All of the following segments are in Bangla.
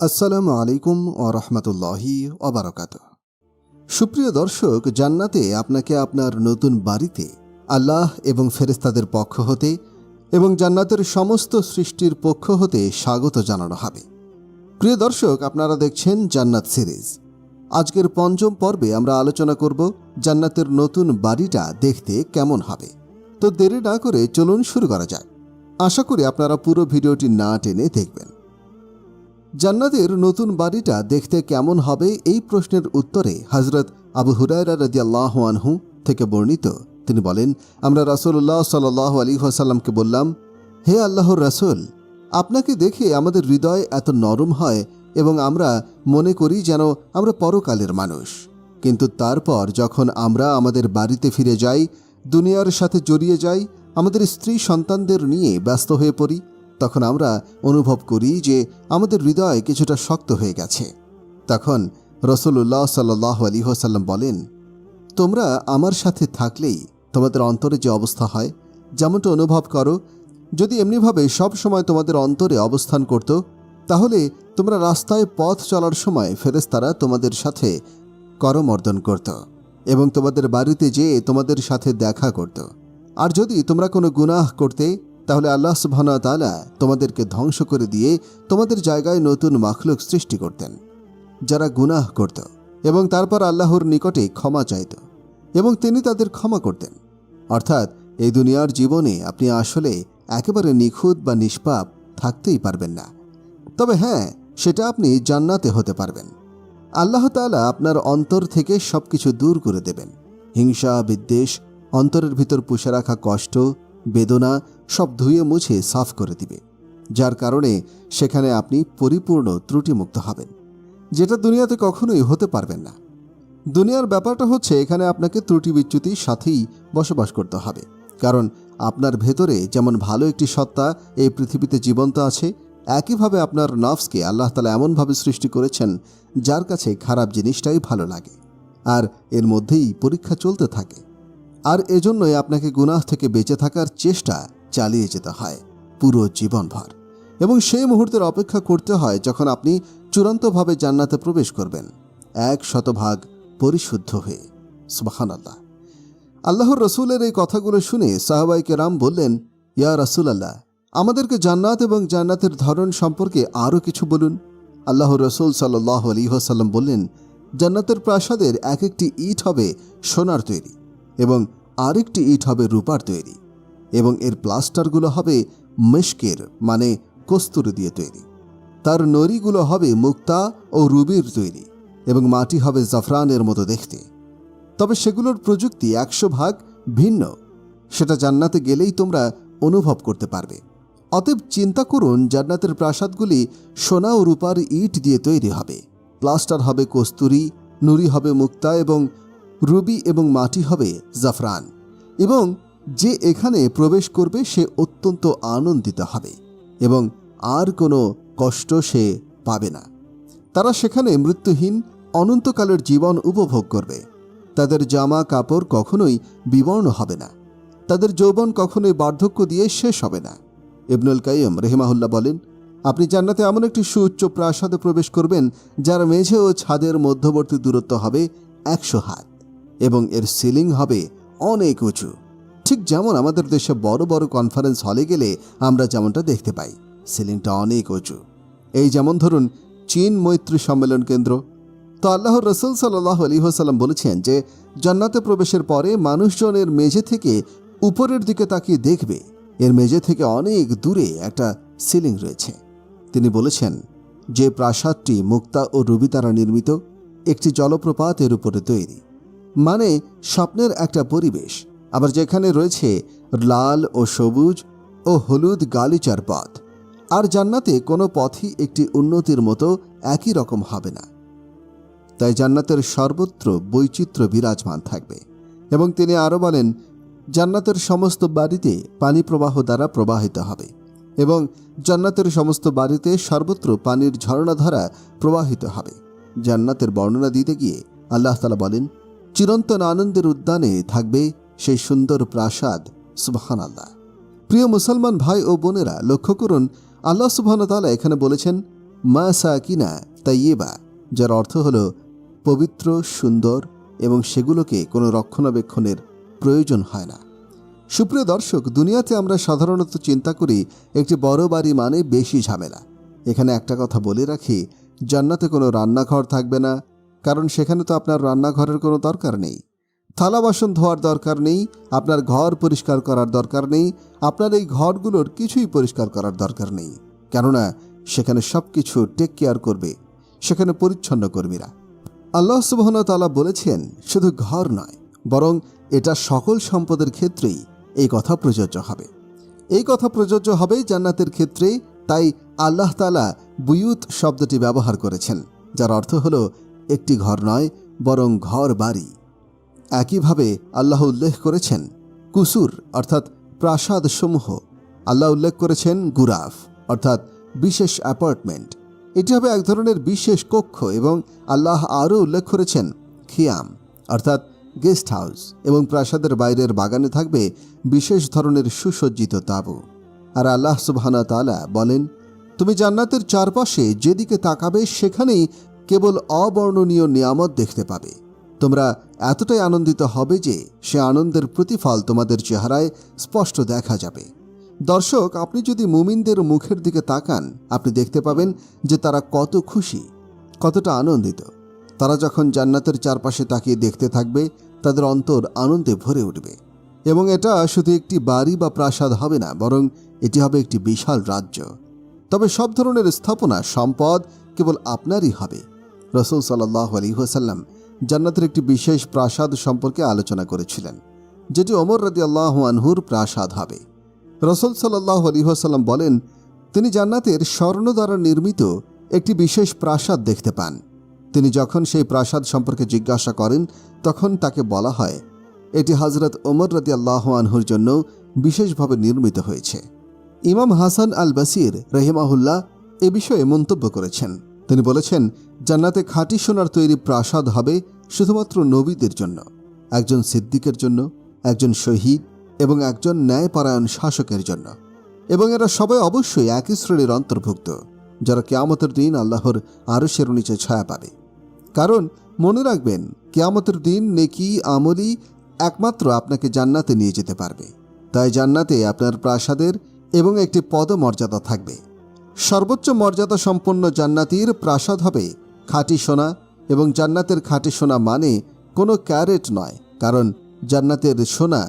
আসসালামু আলাইকুম ও রহমতুল্লাহি অবরকাত সুপ্রিয় দর্শক, জান্নাতে আপনাকে আপনার নতুন বাড়িতে আল্লাহ এবং ফেরেস্তাদের পক্ষ হতে এবং জান্নাতের সমস্ত সৃষ্টির পক্ষ হতে স্বাগত জানানো হবে। প্রিয় দর্শক, আপনারা দেখছেন জান্নাত সিরিজ। আজকের পঞ্চম পর্বে আমরা আলোচনা করব জান্নাতের নতুন বাড়িটা দেখতে কেমন হবে। তো দেরি না করে চলুন শুরু করা যাক। আশা করি আপনারা পুরো ভিডিওটি না টেনে দেখবেন। জান্নাতের নতুন বাড়িটা দেখতে কেমন হবে এই প্রশ্নের উত্তরে হজরত আবু হুরায়রা রাদিয়াল্লাহ থেকে বর্ণিত। তিনি বলেন, আমরা রাসূলুল্লাহ সাল্লাহ আলী ওয়াসাল্লামকে বললাম, হে আল্লাহর রাসূল, আপনাকে দেখে আমাদের হৃদয় এত নরম হয় এবং আমরা মনে করি যেন আমরা পরকালের মানুষ। কিন্তু তারপর যখন আমরা আমাদের বাড়িতে ফিরে যাই, দুনিয়ার সাথে জড়িয়ে যাই, আমাদের স্ত্রী সন্তানদের নিয়ে ব্যস্ত হয়ে পড়ি তখন আমরা অনুভব করি যে আমাদের হৃদয় কিছুটা শক্ত হয়ে গেছে। তখন রসুল্লাহ সাল্লাহ আলী হোসাল্লাম বলেন, তোমরা আমার সাথে থাকলেই তোমাদের অন্তরে যে অবস্থা হয়, যেমনটা অনুভব করো, যদি এমনিভাবে সব সময় তোমাদের অন্তরে অবস্থান করত, তাহলে তোমরা রাস্তায় পথ চলার সময় ফেরেস্তারা তোমাদের সাথে করমর্দন করত এবং তোমাদের বাড়িতে যেয়ে তোমাদের সাথে দেখা করত। আর যদি তোমরা কোনো গুনাহ করতে তাহলে আল্লাহ সুবহানা তালা তোমাদেরকে ধ্বংস করে দিয়ে তোমাদের জায়গায় নতুন মাখলুক সৃষ্টি করতেন, যারা গুনাহ করত এবং তারপর আল্লাহর নিকটে ক্ষমা চাইত এবং তিনি তাদের ক্ষমা করতেন। অর্থাৎ এই দুনিয়ার জীবনে আপনি আসলে একেবারে নিখুঁত বা নিষ্পাপ থাকতেই পারবেন না। তবে হ্যাঁ সেটা আপনি জান্নাতে হতে পারবেন। আল্লাহ তাআলা আপনার অন্তর থেকে সবকিছু দূর করে দেবেন। হিংসা, বিদ্বেষ, অন্তরের ভিতর পুষে রাখা কষ্ট বেদনা সব ধুয়ে মুছে সাফ করে দিবে। যার কারণে সেখানে আপনি পরিপূর্ণ ত্রুটিমুক্ত হবেন। যেটা দুনিয়াতে কখনোই হতে পারবেন না। দুনিয়ার ব্যাপারটা হচ্ছে এখানে আপনাকে ত্রুটি বিচ্যুতির সাথেই বসবাস করতে হবে। কারণ আপনার ভেতরে যেমন ভালো একটি সত্তা এই পৃথিবীতে জীবন্ত আছে, একইভাবে আপনার নফসকে আল্লাহ তালা এমনভাবে সৃষ্টি করেছেন, যার কাছে খারাপ জিনিসটাই ভালো লাগে। আর এর মধ্যেই পরীক্ষা চলতে থাকে। আর এজন্যই আপনাকে গুনাহ থেকে বেঁচে থাকার চেষ্টা চালিয়ে যেতে হয় পুরো জীবনভর। এবং সেই মুহূর্তের অপেক্ষা করতে হয় যখন আপনি চূড়ান্তভাবে জান্নাতে প্রবেশ করবেন, এক শতভাগ পরিশুদ্ধ হয়ে। সুবাহান আল্লাহ আল্লাহর রসুলের এই কথাগুলো শুনে সাহাবাইকে রাম বললেন, ইয়া রসুল আল্লাহ আমাদেরকে জান্নাত এবং জান্নাতের ধরন সম্পর্কে আরও কিছু বলুন? আল্লাহর রসুল সাল্লাহ আলী সাল্লাম বললেন, জান্নাতের প্রাসাদের এক একটি ইট হবে সোনার তৈরি। এবং আরেকটি ইট হবে রূপার তৈরি এবং এর প্লাস্টারগুলো হবে মেশকের মানে কস্তুরি দিয়ে তৈরি। তার নড়িগুলো হবে মুক্তা ও রুবির তৈরি এবং মাটি হবে জাফরানের মতো দেখতে। তবে সেগুলোর প্রযুক্তি একশো ভাগ ভিন্ন। সেটা জান্নাতে গেলেই তোমরা অনুভব করতে পারবে। অতএব চিন্তা করুন, জান্নাতের প্রাসাদগুলি সোনা ও রূপার ইট দিয়ে তৈরি হবে। প্লাস্টার হবে কস্তুরি নুরি হবে মুক্তা এবং রুবি এবং মাটি হবে জাফরান এবং যে এখানে প্রবেশ করবে সে অত্যন্ত আনন্দিত হবে এবং আর কোনো কষ্ট সে পাবে না। তারা সেখানে মৃত্যুহীন, অনন্তকালের জীবন উপভোগ করবে। তাদের জামা কাপড় কখনোই বিবর্ণ হবে না। তাদের যৌবন কখনোই বার্ধক্য দিয়ে শেষ হবে না। ইবনুল কাইম রেহমাহুল্লাহ বলেন, আপনি জান্নাতে এমন একটি সুউচ্চ প্রাসাদে প্রবেশ করবেন যার মেঝে ও ছাদের মধ্যবর্তী দূরত্ব হবে একশো হাত। এবং এর সিলিং হবে অনেক উঁচু। ঠিক যেমন আমাদের দেশে বড় বড় কনফারেন্স হলে গেলে আমরা যেমনটা দেখতে পাই, সিলিংটা অনেক উঁচু। এই যেমন ধরুন, চীন মৈত্রী সম্মেলন কেন্দ্র। তো আল্লাহর রসুল সাল্লাহ আলী হাসাল্লাম বলেছেন যে, জান্নাতে প্রবেশের পরে মানুষজনের মেঝে থেকে উপরের দিকে তাকিয়ে দেখবে। এর মেঝে থেকে অনেক দূরে একটা সিলিং রয়েছে। তিনি বলেছেন, যে প্রাসাদটি মুক্তা ও রুবি দ্বারা নির্মিত, একটি জলপ্রপাত এর উপরে তৈরি। মানে স্বপ্নের একটা পরিবেশ। আবার যেখানে রয়েছে লাল ও সবুজ ও হলুদ গালিচার পথ। আর জান্নাতে কোনো পথই একটি উন্নতির মতো একই রকম হবে না। তাই জান্নাতের সর্বত্র বৈচিত্র্য বিরাজমান থাকবে। এবং তিনি আরও বলেন, জান্নাতের সমস্ত বাড়িতে পানি প্রবাহ দ্বারা প্রবাহিত হবে। এবং জান্নাতের সমস্ত বাড়িতে সর্বত্র পানির ঝর্ণাধারা প্রবাহিত হবে। জান্নাতের বর্ণনা দিতে গিয়ে আল্লাহ তালা বলেন চিরন্তন আনন্দের উদ্যানে থাকবে সেই সুন্দর প্রাসাদ সুবহান আল্লাহ প্রিয় মুসলমান ভাই ও বোনেরা, লক্ষ্য করুন, আল্লাহ সুবহান তালা এখানে বলেছেন, মা সাকিনা তাইয়েবা যার অর্থ হল পবিত্র, সুন্দর এবং সেগুলোকে কোনো রক্ষণাবেক্ষণের প্রয়োজন হয় না। সুপ্রিয় দর্শক, দুনিয়াতে আমরা সাধারণত চিন্তা করি একটি বড় বাড়ি মানে বেশি ঝামেলা। এখানে একটা কথা বলে রাখি, জান্নাতে কোনো রান্নাঘর থাকবে না কারণ সেখানে তো আপনার রান্নাঘরের কোনো দরকার নেই। থালা বাসন ধোয়ার দরকার নেই, আপনার ঘর পরিষ্কার করার দরকার নেই, আপনার এই ঘরগুলোর কিছুই পরিষ্কার করার দরকার নেই। কেননা, সেখানে সব কিছু টেক কেয়ার করবে, সেখানে পরিচ্ছন্ন কর্মীরা। আল্লাহ সুবহান তালা বলেছেন, শুধু ঘর নয়, বরং এটা সকল সম্পদের ক্ষেত্রেই এই কথা প্রযোজ্য হবে। এই কথা প্রযোজ্য হবে জান্নাতের ক্ষেত্রে, তাই আল্লাহ তালা বুয়ুত শব্দটি ব্যবহার করেছেন, যার অর্থ হল একটি ঘর নয়, বরং ঘর বাড়ি। একইভাবে আল্লাহ উল্লেখ করেছেন, কুসুর অর্থাৎ প্রাসাদ সমূহ আল্লাহ উল্লেখ করেছেন গুরাফ, অর্থাৎ বিশেষ অ্যাপার্টমেন্ট। এটি হবে এক ধরনের বিশেষ কক্ষ এবং আল্লাহ আরও উল্লেখ করেছেন, খিয়াম, অর্থাৎ গেস্ট হাউস এবং প্রাসাদের বাইরের বাগানে থাকবে বিশেষ ধরনের সুসজ্জিত তাঁবু। আর আল্লাহ সুবহানা তালা বলেন, তুমি জান্নাতের চারপাশে যেদিকে তাকাবে সেখানেই কেবল অবর্ণনীয় নিয়ামত দেখতে পাবে। তোমরা এতটাই আনন্দিত হবে যে সে আনন্দের প্রতিফল তোমাদের চেহারায় স্পষ্ট দেখা যাবে। দর্শক, আপনি যদি মুমিনদের মুখের দিকে তাকান, আপনি দেখতে পাবেন যে তারা কত খুশি, কতটা আনন্দিত। তারা যখন জান্নাতের চারপাশে তাকিয়ে দেখতে থাকবে, তাদের অন্তর আনন্দে ভরে উঠবে। এবং এটা শুধু একটি বাড়ি বা প্রাসাদ হবে না, বরং এটি হবে একটি বিশাল রাজ্য। তবে সব ধরনের স্থাপনা, সম্পদ কেবল আপনারই হবে। রসুল সাল্লাহ আলী ওসাল্লাম জান্নাতের একটি বিশেষ প্রাসাদ সম্পর্কে আলোচনা করেছিলেন, যেটি ওমর রাদি আল্লাহ আনহুর প্রাসাদ হবে। রসুল সাল্লাহ আলিহাসাল্লাম বলেন, তিনি জান্নাতের স্বর্ণ দ্বারা নির্মিত একটি বিশেষ প্রাসাদ দেখতে পান। তিনি যখন সেই প্রাসাদ সম্পর্কে জিজ্ঞাসা করেন, তখন তাকে বলা হয়, এটি হজরত ওমর রাদি আল্লাহ আনহুর জন্য বিশেষভাবে নির্মিত হয়েছে। ইমাম হাসান আল বাসির রহিমাহুল্লাহ এ বিষয়ে মন্তব্য করেছেন। তিনি বলেছেন, জান্নাতে খাঁটি সোনার তৈরি প্রাসাদ হবে শুধুমাত্র নবীদের জন্য, একজন সিদ্দিকের জন্য, একজন শহীদ এবং একজন ন্যায়পরায়ণ শাসকের জন্য। এবং এরা সবাই অবশ্যই একই শ্রেণির অন্তর্ভুক্ত, যারা কেয়ামতের দিন আল্লাহর আরশের নিচে ছায়া পাবে। কারণ, মনে রাখবেন, কেয়ামতের দিন নেকি আমলি একমাত্র আপনাকে জান্নাতে নিয়ে যেতে পারবে। তাই জান্নাতে আপনার প্রাসাদের এবং একটি পদমর্যাদা থাকবে। সর্বোচ্চ মর্যাদা সম্পন্ন জান্নাতির প্রাসাদ হবে খাঁটি সোনা এবং জান্নাতের খাঁটি সোনা মানে কোনো ক্যারেট নয়, কারণ জান্নাতের সোনা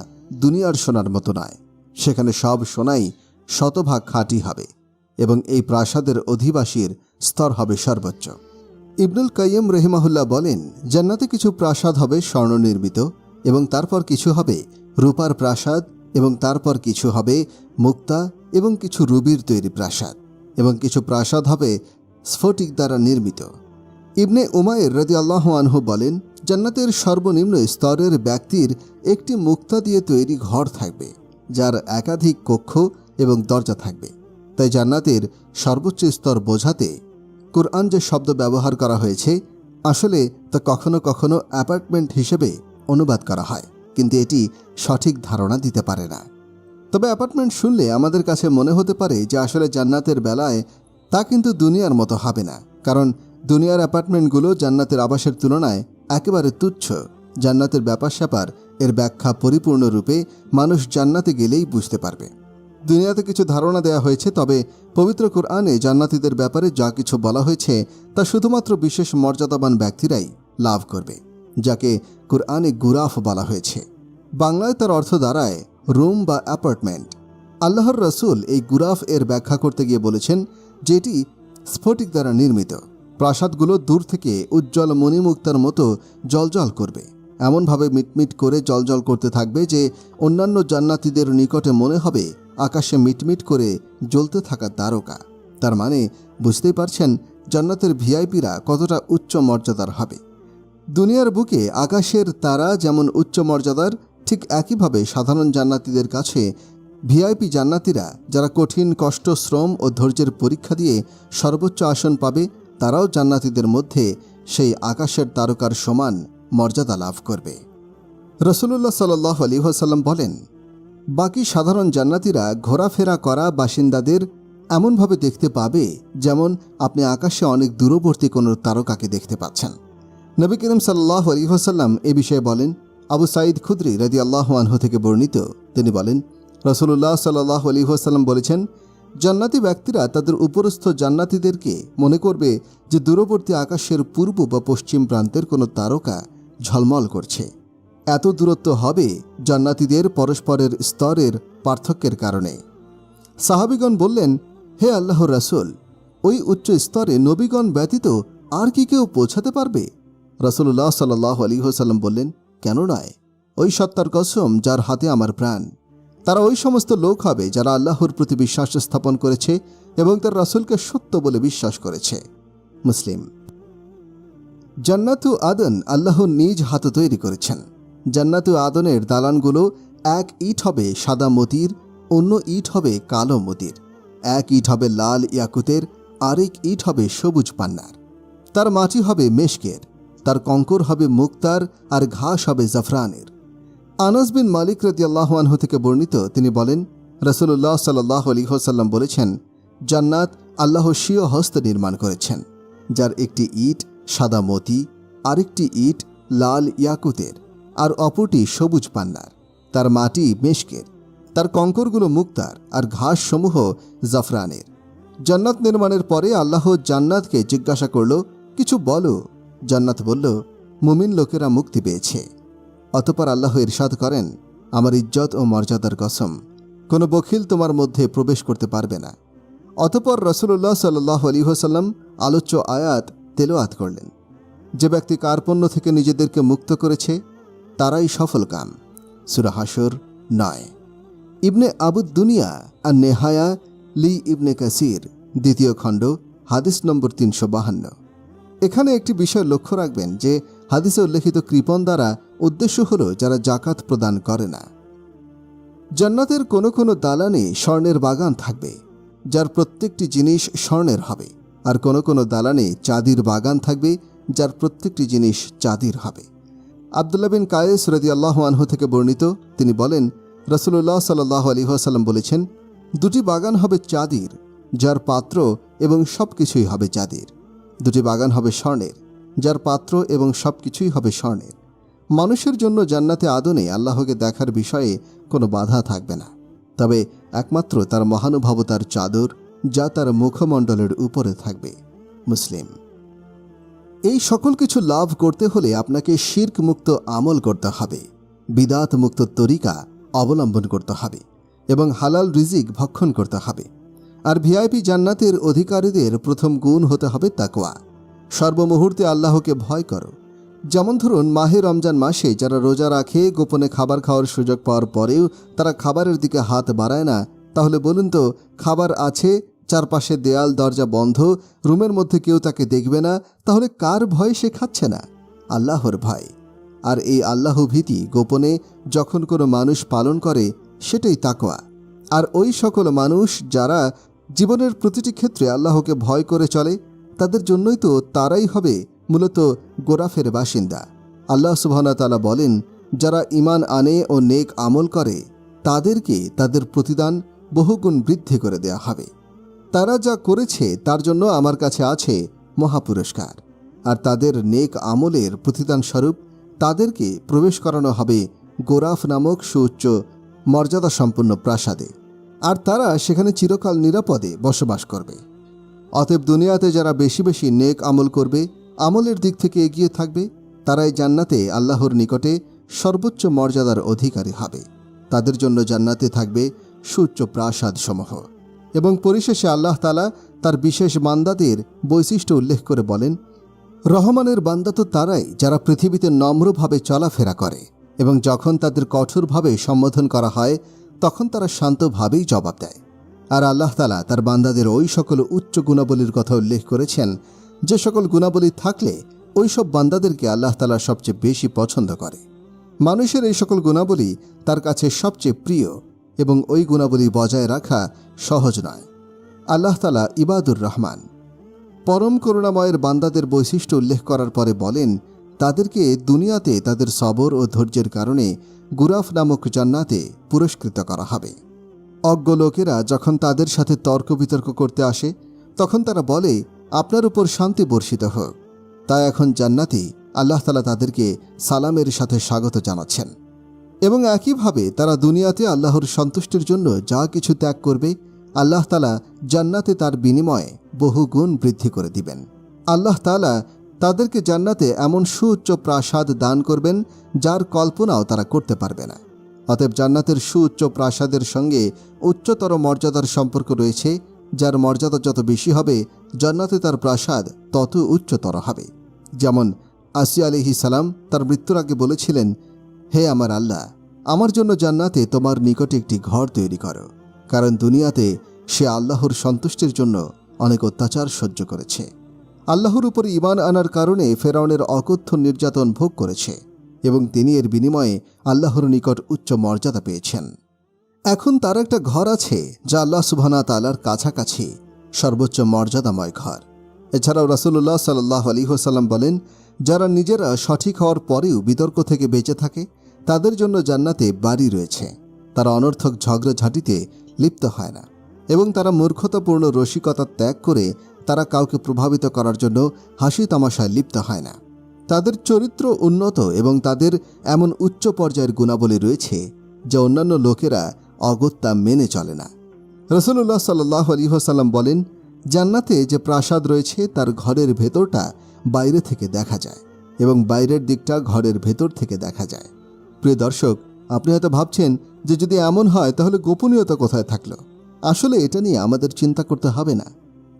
দুনিয়ার সোনার মতো নয়। সেখানে সব সোনাই শতভাগ খাঁটি হবে এবং এই প্রাসাদের অধিবাসীর স্তর হবে সর্বোচ্চ। ইবনুল কাইয়ম রহিমাহুল্লাহ বলেন, জান্নাতে কিছু প্রাসাদ হবে স্বর্ণ নির্মিত এবং তারপর কিছু হবে রূপার প্রাসাদ এবং তারপর কিছু হবে মুক্তা এবং কিছু রুবির তৈরি প্রাসাদ। এবং কিছু প্রাসাদ হবে স্ফটিক দ্বারা নির্মিত। ইবনে উমায়ের রদি আল্লাহ আনহু বলেন, জান্নাতের সর্বনিম্ন স্তরের ব্যক্তির একটি মুক্তা দিয়ে তৈরি ঘর থাকবে, যার একাধিক কক্ষ এবং দরজা থাকবে। তাই জান্নাতের সর্বোচ্চ স্তর বোঝাতে কোরআন যে শব্দ ব্যবহার করা হয়েছে, আসলে তা কখনো কখনো অ্যাপার্টমেন্ট হিসেবে অনুবাদ করা হয়, কিন্তু এটি সঠিক ধারণা দিতে পারে না। তবে অ্যাপার্টমেন্ট শুনলে আমাদের কাছে মনে হতে পারে যে আসলে জান্নাতের বেলায় তা কিন্তু দুনিয়ার মতো হবে না। কারণ দুনিয়ার অ্যাপার্টমেন্টগুলো জান্নাতের আবাসের তুলনায় একেবারে তুচ্ছ। জান্নাতের ব্যাপার স্যাপার এর ব্যাখ্যা পরিপূর্ণরূপে মানুষ জান্নাতে গেলেই বুঝতে পারবে। দুনিয়াতে কিছু ধারণা দেওয়া হয়েছে, তবে পবিত্র কোরআনে জান্নাতীদের ব্যাপারে যা কিছু বলা হয়েছে তা শুধুমাত্র বিশেষ মর্যাদাবান ব্যক্তিরাই লাভ করবে, যাকে কোরআনে গুরাফ বলা হয়েছে। বাংলায় তার অর্থ দাঁড়ায় রুম বা অ্যাপার্টমেন্ট। আল্লাহর রসুল এই গুরাফ এর ব্যাখ্যা করতে গিয়ে বলেছেন যেটি স্ফটিক দ্বারা নির্মিত। প্রাসাদগুলো দূর থেকে উজ্জ্বল মণিমুক্তার মতো জলজল করবে। এমনভাবে মিটমিট করে জলজল করতে থাকবে যে অন্যান্য জান্নাতীদের নিকটে মনে হবে আকাশে মিটমিট করে জ্বলতে থাকা তারকা তার মানে বুঝতেই পারছেন জান্নাতের ভিআইপিরা কতটা উচ্চ মর্যাদার হবে। দুনিয়ার বুকে আকাশের তারা যেমন উচ্চ মর্যাদার ঠিক একইভাবে সাধারণ জান্নাতীদের কাছে ভিআইপি জান্নাতিরা যারা কঠিন কষ্ট, শ্রম ও ধৈর্যের পরীক্ষা দিয়ে সর্বোচ্চ আসন পাবে, তারাও জান্নাতীদের মধ্যে সেই আকাশের তারকার সমান মর্যাদা লাভ করবে। রসুল্লাহ সাল্লাহ আলী ওয়াসাল্লাম বলেন, বাকি সাধারণ জান্নাতিরা ঘোরাফেরা করা বাসিন্দাদের এমনভাবে দেখতে পাবে যেমন আপনি আকাশে অনেক দূরবর্তী কোনো তারকাকে দেখতে পাচ্ছেন। নবী করিম সাল্লাহ আলহিহাসাল্লাম এ বিষয়ে বলেন আবু সাঈদ খুদ্রি রাজি আল্লাহ আনহু থেকে বর্ণিত। তিনি বলেন রসুল্লাহ সাল্লাহ আলহিহাসাল্লাম বলেছেন, জান্নাতি ব্যক্তিরা তাদের উপরস্থ জান্নাতিদেরকে মনে করবে যে দূরবর্তী আকাশের পূর্ব বা পশ্চিম প্রান্তের কোনো তারকা ঝলমল করছে। এত দূরত্ব হবে জান্নাতিদের পরস্পরের স্তরের পার্থক্যের কারণে। সাহাবিগণ বললেন, হে আল্লাহ রাসূল, ওই উচ্চ স্তরে নবীগণ ব্যতীত আর কি কেউ পৌঁছাতে পারবে? রসুল্লাহ সাল্লাহ আলী হোসাল্লাম বললেন কেন নয়? ওই সত্তার কসম যার হাতে আমার প্রাণ। তারা ওই সমস্ত লোক হবে যারা আল্লাহর প্রতি বিশ্বাস স্থাপন করেছে এবং তার রাসূলকে সত্য বলে বিশ্বাস করেছে। মুসলিম। জান্নাতু আদন আল্লাহ নিজ হাতে তৈরি করেছেন। জান্নাতু আদনের দালানগুলো এক ইট হবে সাদা মতির, অন্য ইট হবে কালো মতির। এক ইট হবে লাল ইয়াকুতের, আরেক ইট হবে সবুজ পান্নার। তার মাটি হবে মেশকের। তার কঙ্কর হবে মুক্তার আর ঘাস হবে জাফরানের। আনাস বিন মালিক রদি আল্লাহানহু থেকে বর্ণিত তিনি বলেন রসুল্লাহ সাল্লাহ আলী হোসাল্লাম বলেছেন, জান্নাত আল্লাহ স্বীয় হস্ত নির্মাণ করেছেন, যার একটি ইট সাদা মতি, আরেকটি ইট লাল ইয়াকুতের, আর অপরটি সবুজ পান্নার। তার মাটি মেশকের, তার কঙ্করগুলো মুক্তার আর ঘাসসমূহ জাফরানের। জান্নাত নির্মাণের পরে আল্লাহ জান্নাতকে জিজ্ঞাসা করল, কিছু বলো জান্নাত বলল, মুমিন লোকেরা মুক্তি পেয়েছে। অতপর আল্লাহ ইরশাদ করেন, আমার ইজ্জত ও মর্যাদার কসম, কোনো বখিল তোমার মধ্যে প্রবেশ করতে পারবে না। অতপর রসুল্লাহ সাল্লাহ আলী হোসাল্লাম আলোচ্য আয়াত তেলোয়াত করলেন, যে ব্যক্তি কার্পণ্য থেকে নিজেদেরকে মুক্ত করেছে, তারাই সফল কাম। সুরাহাসর নয়। ইবনে আবুদ দুনিয়া আর নেহায়া লি ইবনে কাসির, দ্বিতীয় খণ্ড, হাদিস নম্বর তিনশো বাহান্ন। এখানে একটি বিষয় লক্ষ্য রাখবেন যে হাদিসে উল্লেখিত কৃপন দ্বারা উদ্দেশ্য হল যারা জাকাত প্রদান করে না। জান্নাতের কোনো কোনো দালানে স্বর্ণের বাগান থাকবে, যার প্রত্যেকটি জিনিস স্বর্ণের হবে, আর কোনো কোনো দালানে চাঁদির বাগান থাকবে, যার প্রত্যেকটি জিনিস চাঁদির হবে। আবদুল্লা বিন কায়েস রদি আল্লাহ আনহু থেকে বর্ণিত, তিনি বলেন রসুল্লাহ সাল্লাহ আলী আসাল্লাম বলেছেন, দুটি বাগান হবে চাঁদির, যার পাত্র এবং সব কিছুই হবে চাঁদির। দুটি বাগান হবে স্বর্ণের, যার পাত্র এবং সব কিছুই হবে স্বর্ণের। মানুষের জন্য জান্নাতে আদনে আল্লাহকে দেখার বিষয়ে কোনো বাধা থাকবে না। তবে একমাত্র তার মহানুভবতার চাদর, যা তার মুখমণ্ডলের উপরে থাকবে। মুসলিম। এই সকল কিছু লাভ করতে হলে আপনাকে শির্ক মুক্ত আমল করতে হবে। বিদাত মুক্ত তরিকা অবলম্বন করতে হবে এবং হালাল রিজিক ভক্ষণ করতে হবে। আর ভিআইপি জান্নাতের অধিকারীদের প্রথম গুণ হতে হবে তাকোয়া সর্বমুহূর্তে আল্লাহকে ভয় করো। যেমন ধরুন, মাহে রমজান মাসে যারা রোজা রাখে, গোপনে খাবার খাওয়ার সুযোগ পাওয়ার পরেও তারা খাবারের দিকে হাত বাড়ায় না। তাহলে বলুন তো, খাবার আছে, চারপাশে দেয়াল, দরজা বন্ধ, রুমের মধ্যে কেউ তাকে দেখবে না, তাহলে কার ভয় সে খাচ্ছে না? আল্লাহর ভয়। আর এই আল্লাহ ভীতি গোপনে যখন কোনো মানুষ পালন করে, সেটাই তাকোয়া আর ওই সকল মানুষ যারা জীবনের প্রতিটি ক্ষেত্রে আল্লাহকে ভয় করে চলে, তাদের জন্যই তো তারাই হবে মূলত গোরাফের বাসিন্দা। আল্লাহ সুবাহতালা বলেন, যারা ইমান আনে ও নেক আমল করে, তাদেরকে তাদের প্রতিদান বহুগুণ বৃদ্ধি করে দেয়া হবে। তারা যা করেছে, তার জন্য আমার কাছে আছে মহাপুরস্কার। আর তাদের নেক আমলের প্রতিদান স্বরূপ, তাদেরকে প্রবেশ করানো হবে গোরাফ নামক সুউচ্চ মর্যাদা সম্পন্ন প্রাসাদে। আর তারা সেখানে চিরকাল নিরাপদে বসবাস করবে। অতএব দুনিয়াতে যারা বেশি বেশি নেক আমল করবে, আমলের দিক থেকে এগিয়ে থাকবে, তারাই জান্নাতে আল্লাহর নিকটে সর্বোচ্চ মর্যাদার অধিকারী হবে। তাদের জন্য জান্নাতে থাকবে সুউচ্চ প্রাসাদসমূহ। এবং পরিশেষে আল্লাহ তালা তার বিশেষ বান্দাদের বৈশিষ্ট্য উল্লেখ করে বলেন, রহমানের বান্দা তো তারাই যারা পৃথিবীতে নম্রভাবে চলাফেরা করে এবং যখন তাদের কঠোরভাবে সম্বোধন করা হয় তখন তারা শান্তভাবেই জবাব দেয়। আর আল্লাহ তালা তার বান্দাদের ওই সকল উচ্চ গুণাবলীর কথা উল্লেখ করেছেন, যে সকল গুণাবলী থাকলে ওই সব বান্দাদেরকে আল্লাহ তালা সবচেয়ে বেশি পছন্দ করে। মানুষের এই সকল গুণাবলী তার কাছে সবচেয়ে প্রিয় এবং ওই গুণাবলী বজায় রাখা সহজ নয়। আল্লাহ তালা ইবাদুর রহমান। পরম করুণাময়ের বান্দাদের বৈশিষ্ট্য উল্লেখ করার পরে বলেন, তাদেরকে দুনিয়াতে তাদের সবর ও ধৈর্যের কারণে গুরাফ নামক জান্নাতে পুরস্কৃত করা হবে। অজ্ঞ লোকেরা যখন তাদের সাথে তর্ক বিতর্ক করতে আসে, তখন তারা বলে, আপনার উপর শান্তি বর্ষিত হোক। তাই এখন জান্নাতি আল্লাহ তালা তাদেরকে সালামের সাথে স্বাগত জানাচ্ছেন। এবং একইভাবে তারা দুনিয়াতে আল্লাহর সন্তুষ্টির জন্য যা কিছু ত্যাগ করবে, আল্লাহ তালা জান্নাতে তার বিনিময়ে বহু গুণ বৃদ্ধি করে দিবেন। আল্লাহ তালা তাদেরকে জান্নাতে এমন সুউচ্চ প্রাসাদ দান করবেন, যার কল্পনাও তারা করতে পারবে না। অতএব জান্নাতের সুউচ্চ প্রাসাদের সঙ্গে উচ্চতর মর্যাদার সম্পর্ক রয়েছে, যার মর্যাদা যত বেশি হবে, জান্নাতে তার প্রাসাদ তত উচ্চতর হবে। যেমন আসিয়া আলিহি সালাম তার মৃত্যুর আগে বলেছিলেন, হে আমার আল্লাহ, আমার জন্য জান্নাতে তোমার নিকটে একটি ঘর তৈরি করো, কারণ দুনিয়াতে সে আল্লাহর সন্তুষ্টির জন্য অনেক অত্যাচার সহ্য করেছে। আল্লাহর উপর ইমান আনার কারণে ফেরাউনের অকথ্য নির্যাতন ভোগ করেছে এবং তিনি এর বিনিময়ে আল্লাহর নিকট উচ্চ মর্যাদা পেয়েছেন। এখন তার একটা ঘর আছে যা আল্লাহ সুবহানা তালার কাছাকাছি, সর্বোচ্চ মর্যাদাময় ঘর। এছাড়াও রাসুল্লাহ সাল্লাহ আলী হোসাল্লাম বলেন, যারা নিজেরা সঠিক হওয়ার পরেও বিতর্ক থেকে বেঁচে থাকে, তাদের জন্য জান্নাতে বাড়ি রয়েছে। তারা অনর্থক ঝগড়াঝাঁটিতে লিপ্ত হয় না এবং তারা মূর্খতাপূর্ণ রসিকতা ত্যাগ করে তারা কাউকে প্রভাবিত করার জন্য হাসি তামাশায় লিপ্ত হয় না। তাদের চরিত্র উন্নত এবং তাদের এমন উচ্চ পর্যায়ের গুণাবলী রয়েছে যা অন্যান্য লোকেরা অগত্যা মেনে চলে না। রসুল্লাহ সাল্লাহ আলী সাল্লাম বলেন, জান্নাতে যে প্রাসাদ রয়েছে, তার ঘরের ভেতরটা বাইরে থেকে দেখা যায় এবং বাইরের দিকটা ঘরের ভেতর থেকে দেখা যায়। প্রিয় দর্শক, আপনি হয়তো ভাবছেন যে যদি এমন হয়, তাহলে গোপনীয়তা কোথায় থাকল? আসলে এটা নিয়ে আমাদের চিন্তা করতে হবে না।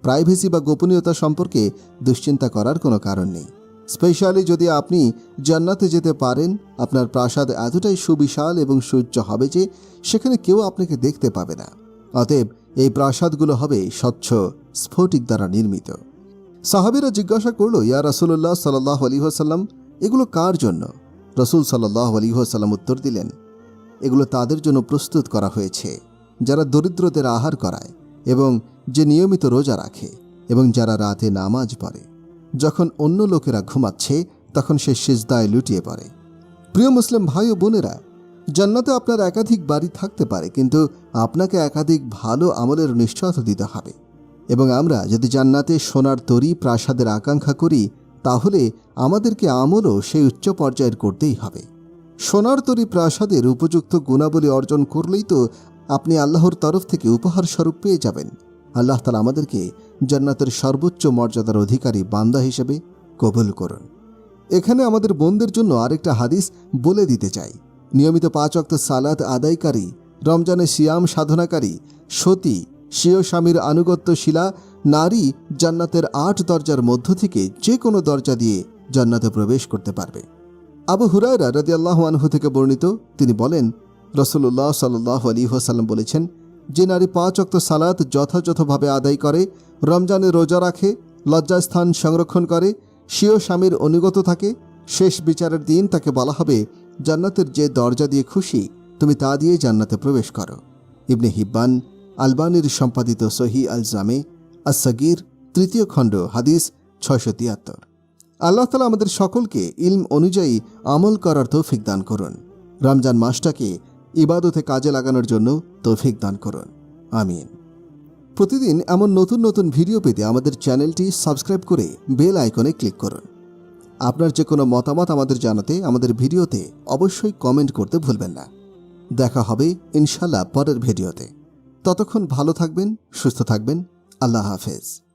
প্রাইভেসি বা গোপনীয়তা সম্পর্কে দুশ্চিন্তা করার কোনো কারণ নেই। স্পেশালি যদি আপনি জান্নাতে যেতে পারেন, আপনার প্রাসাদ এতটাই সুবিশাল এবং সূর্য হবে যে সেখানে কেউ আপনাকে দেখতে পাবে না। অতএব এই প্রাসাদগুলো হবে স্বচ্ছ স্ফটিক দ্বারা নির্মিত। সাহাবিরা জিজ্ঞাসা করল, ইয়া রাসুল্লাহ সাল্লাহ আলিহাসাল্লাম এগুলো কার জন্য? রসুল সাল্লাহ আলিহাসাল্লাম উত্তর দিলেন, এগুলো তাদের জন্য প্রস্তুত করা হয়েছে, যারা দরিদ্রদের আহার করায় এবং যে নিয়মিত রোজা রাখে এবং যারা রাতে নামাজ পড়ে, যখন অন্য লোকেরা ঘুমাচ্ছে, তখন সে সিজদায় লুটিয়ে পড়ে। প্রিয় মুসলিম ভাই ও বোনেরা, জান্নাতে আপনার একাধিক বাড়ি থাকতে পারে, কিন্তু আপনাকে একাধিক ভালো আমলের নিশ্চয়তা দিতে হবে। এবং আমরা যদি জান্নাতে সোনার তরি প্রাসাদের আকাঙ্ক্ষা করি, তাহলে আমাদেরকে আমলও সেই উচ্চ পর্যায়ের করতেই হবে। সোনার তরি প্রাসাদের উপযুক্ত গুণাবলী অর্জন করলেই তো আপনি আল্লাহর তরফ থেকে উপহার স্বরূপ পেয়ে যাবেন। আল্লাহ তালা আমাদেরকে জান্নাতের সর্বোচ্চ মর্যাদার অধিকারী বান্দা হিসেবে কবুল করুন। এখানে আমাদের বোনদের জন্য আরেকটা হাদিস বলে দিতে চাই। নিয়মিত পাঁচ অক্ত সালাদ আদায়কারী, রমজানে সিয়াম সাধনাকারী, সতী, স্বীয় স্বামীর আনুগত্য শিলা, নারী জান্নাতের আট দরজার মধ্য থেকে যে কোনো দরজা দিয়ে জান্নাতে প্রবেশ করতে পারবে। আবু হুরায়রা রাদি আল্লাহ আনহু থেকে বর্ণিত, তিনি বলেন রসুল্লাহ সাল্লাহ আলী ওসাল্লাম বলেছেন যে নারী পাঁচ অক্ত সালাত যথাযথভাবে আদায় করে, রমজানে রোজা রাখে, লজ্জাস্থান সংরক্ষণ করে, স্বীয় স্বামীর অনুগত থাকে, শেষ বিচারের দিন তাকে বলা হবে জান্নাতের যে দরজা দিয়ে খুশি, তুমি তা দিয়ে জান্নাতে প্রবেশ করো। ইবনে হিব্বান, আলবানির সম্পাদিত সহি আল জামে আসগির তৃতীয় খণ্ড, হাদিস ছয়শো তিয়াত্তর। আল্লাহ তালা আমাদের সকলকে ইলম অনুযায়ী আমল করার তৌফিক দান করুন। রমজান মাসটাকে ইবাদতে কাজে লাগানোর জন্য তৌফিক দান করুন। আমিন। প্রতিদিন এমন নতুন নতুন ভিডিও পেতে আমাদের চ্যানেলটি সাবস্ক্রাইব করে বেল আইকনে ক্লিক করুন। আপনার যে কোনো মতামত আমাদের জানাতে আমাদের ভিডিওতে অবশ্যই কমেন্ট করতে ভুলবেন না। দেখা হবে ইনশাল্লাহ পরের ভিডিওতে। ততক্ষণ ভালো থাকবেন, সুস্থ থাকবেন। আল্লাহ হাফেজ।